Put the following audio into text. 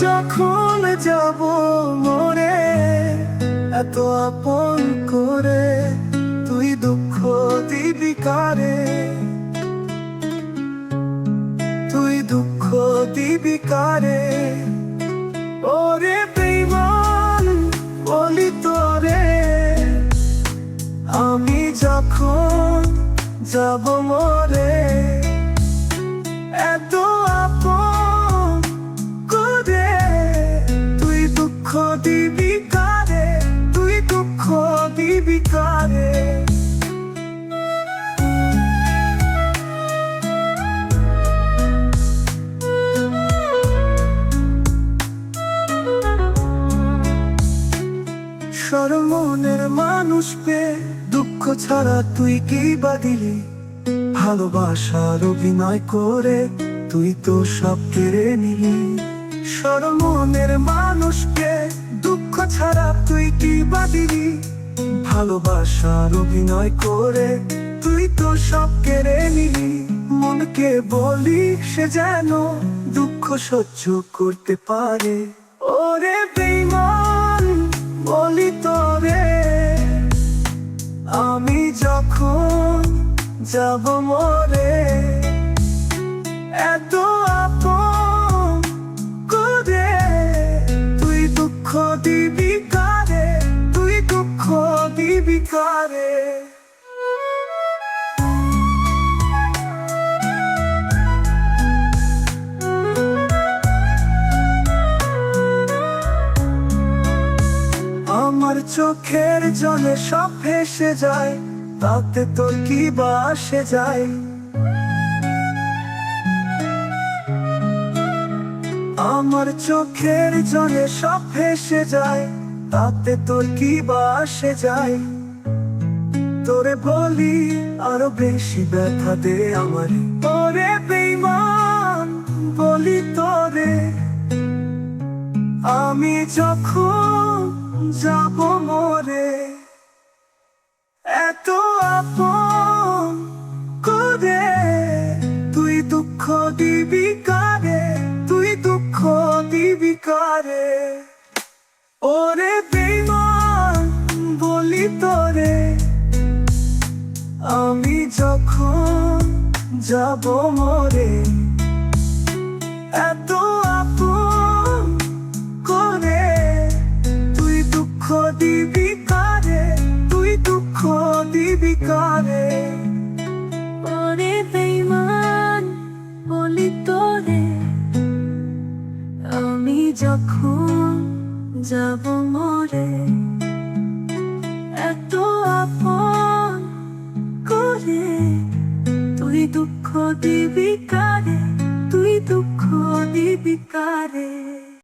যখন যাব মনে এত আপন করে, তুই দুঃখ দিবি কারে? তুই দুঃখ দিবি কারে? ওরে বেইমান বলি তোরে, আমি যখন যাব মরে, এত সরমনের মানুষ পে, দুঃখ ছাড়া তুই কি বাদিলি ভালোবাসার অভিনয় করে তুই তো সব কেড়ে নিলি। সরমনের মানুষকে দুঃখ ছাড়া তুই কি বাদিলি ভালোবাসার অভিনয় করে তুই তো সব কেড়ে নিলি। মনকে বলি সে যেন দুঃখ সহ্য করতে পারে। ওরে বেইমান বলি তবে আমি যখন যাব মরে চোখের জলে সব ভেসে যায়, তাতে তোর কি বা আসে যায়? আমার চোখের জলে সব ভেসে যায়, তাতে তোর কি বা আসে যায়? তোরে বলি, আরও বেশি ব্যথা দে আমার। তোরে বেইমান বলি তোরে, আমি যখন যাব কারে ওরে বেমান বলি তোরে আমি যখন যাব মরে যখন যাব মরে এত আপন তুই দুঃখ দিবি কারে? তুই দুঃখ দিবি কারে?